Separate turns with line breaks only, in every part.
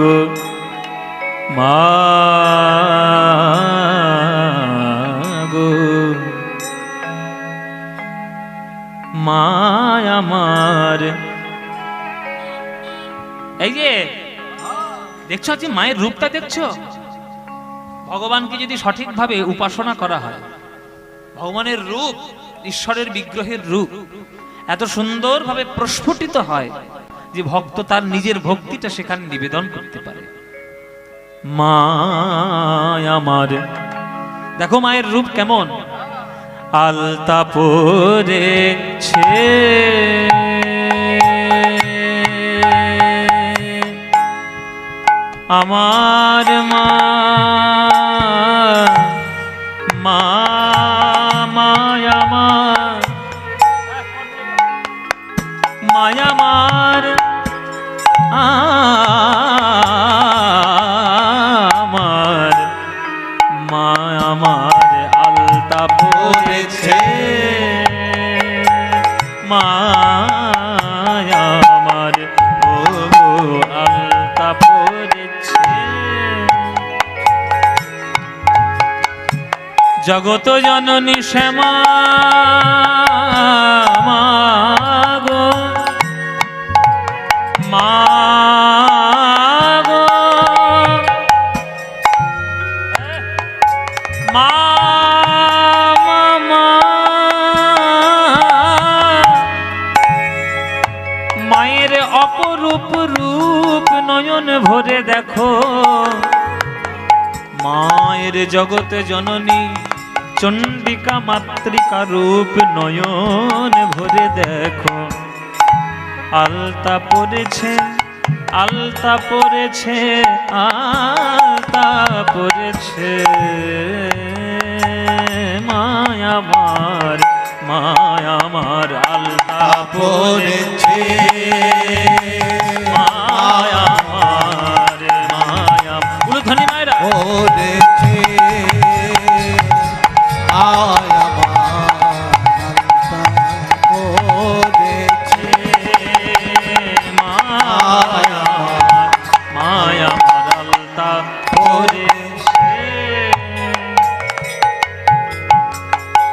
গো মা গো। এই যে, দেখছ যে মায়ের রূপটা দেখছ? ভগবানকে যদি সঠিকভাবে উপাসনা করা হয়, ভগবানের রূপ, ঈশ্বরের বিগ্রহের রূপ, এত সুন্দরভাবে প্রস্ফুটিত হয় যে ভক্ত তার নিজের ভক্তিটা সেখানে নিবেদন করতে পারে। মা আমার, দেখো মায়ের রূপ কেমন। আলতা পরেছে আমার মা জগত জননী শ্যামা গো। মা। মায়ের অপরূপ রূপ নয়ন ভরে দেখো। মায়ের জগতে জননী চণ্ডিকা মাতৃকা রূপ নয়ন ভরে দেখো। আলতা পড়েছে আলতা পড়েছে আলতা পড়েছে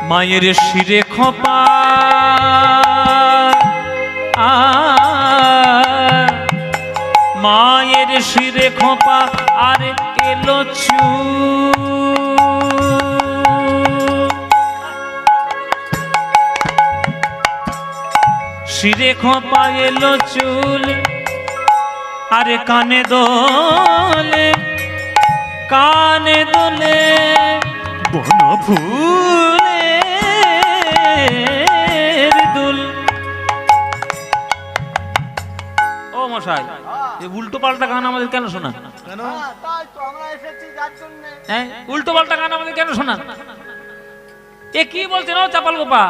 মায়ের শিরে খোপা। মায়ের শিরে খোপা আর এলো চু শিরে খোপা এলো চুল আরে কানে দোলে কানে দোলে। মশাই এই উল্টো পাল্টা গান আমাদের কেন শোনা
কেন?
তাই তো আমরা এসেছি যার জন্য।
হ্যাঁ উল্টো পাল্টা গান আমাদের কেন শোনা এ কি বলছেন ও চাপাল গোপা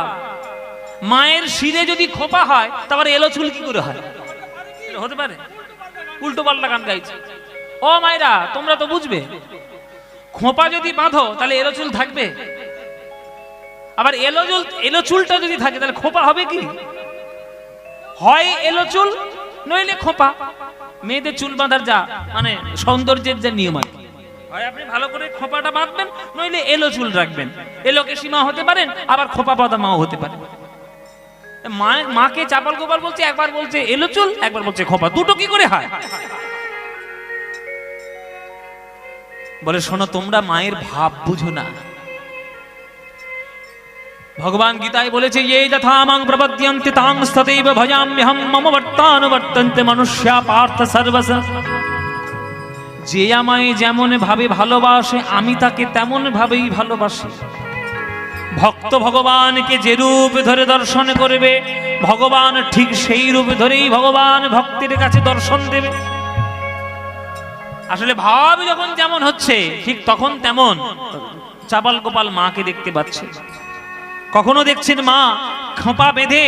মায়ের শিরে যদি খোপা হয় তারপরে এলো চুল কি করে হয়? হতে পারে। উল্টো পাল্টা গান গাইছে। ও মায়েরা তোমরা তো বুঝবে খোপা যদি বাঁধো তাহলে এলো চুল থাকবে। আবার এলো চুল এলো চুলটা যদি থাকে তাহলে খোপা হবে কি? হয় এলো চুল নইলে খোপা, মেয়েদের চুল বাঁধার যা মানে সৌন্দর্যের যে নিয়ম আর আপনি ভালো করে খোপাটা বাঁধবেন, নইলে এলো চুল রাখবেন। এলোকে সীমা হতে পারেন আবার খোপা মাও হতে মাকে চাপাল গোপাল বলছে, একবার বলছে এলো চুল, একবার বলছে খোপা। দুটো কি করে হয়? বলে, শোনো, তোমরা মায়ের ভাব বুঝো না। ভগবান গীতায় বলেছে ये যথা মাং প্রপদ্যন্তে তাং স্ততৈব ভজাম্যহম, মম বর্তানুবর্তন্তে মনুষ্যা পার্থ সর্বস। যে আমায় যেমন ভাবে ভালোবাসে, আমি তাকে তেমন ভাবেই ভালোবাসি। ভক্ত ভগবানকে যে রূপ ধরে দর্শন করবে, ভগবান ঠিক সেই রূপ ধরেই ভগবান ভক্তের কাছে দর্শন দেবে। আসলে ভাব যখন যেমন হচ্ছে, ঠিক তখন তেমন। চাপাল গোপাল মাকে দেখতে পাচ্ছে। কখনো দেখছেন মা খোঁপা বেঁধে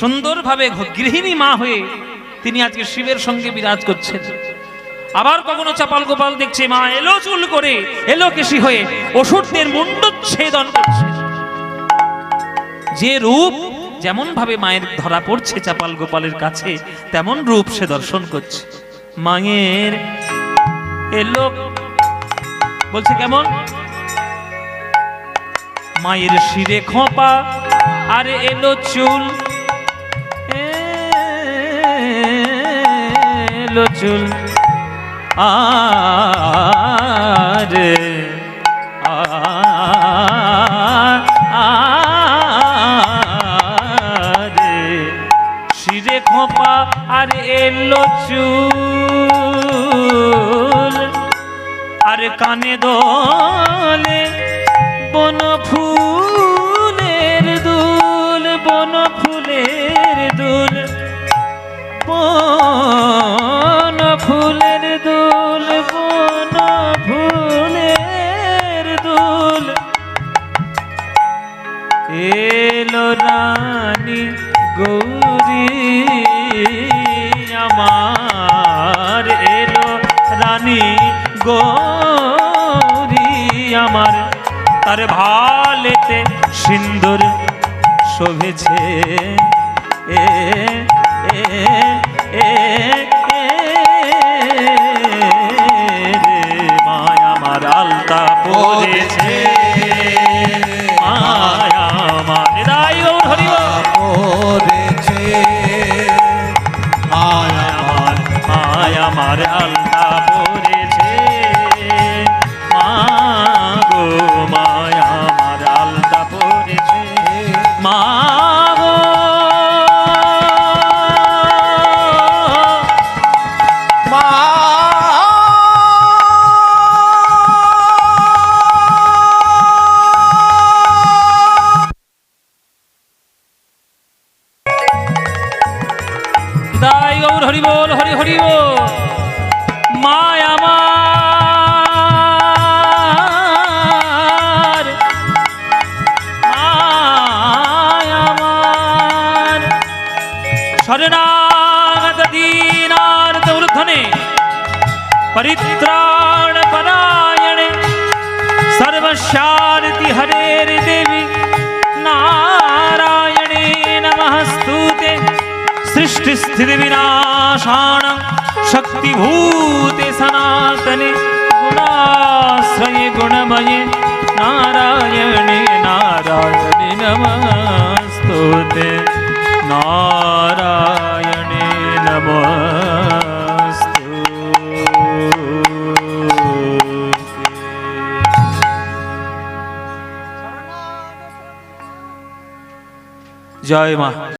সুন্দরভাবে গৃহিণী মা হয়ে তিনি আজকে শিবের সঙ্গে বিরাজ করছেন। আবার কখনো চাপাল গোপাল দেখছে মা এলো চুল করে, এলো কেশি হয়ে, অসুরদের মুন্ডচ্ছেদন করছে। যে রূপ যেমন ভাবে মায়ের ধরা পড়ছে চাপাল গোপালের কাছে, তেমন রূপ সে দর্শন করছে। মায়ের এলো, বলছে কেমন? মায়ের শিরে খোপা, আর এলো চুল। এলো চুল। আরে আরে শিরে খোপা, আর এলো চুল। আর কানে দোলে এলো রানী গৌরী, আমার এলো রানী গৌরী, আমার তার ভালেতে সিন্দুর শোভেছে। এ এ মায়া, আমার আলতা পড়েছে নিদাই
করেছে। মায়া
আমার মায় আমার আল্লাহ করেছে। মা গো মায় আমার আল্লাহ করেছে। মা দাই গৌর হরি বল, হরি হরি বল। মায় আমার শরণাগত দীনার দৌর্ধনে পরিত্রাণ পরায়ণে সর্বশারতি হরের দেবী না सृष्टिस्थितिविनाशाणं शक्तिभूते सनातने गुणाश्रये गुणमये नारायणे नारायणे नमस्तु ते नारायणे नम जय मा।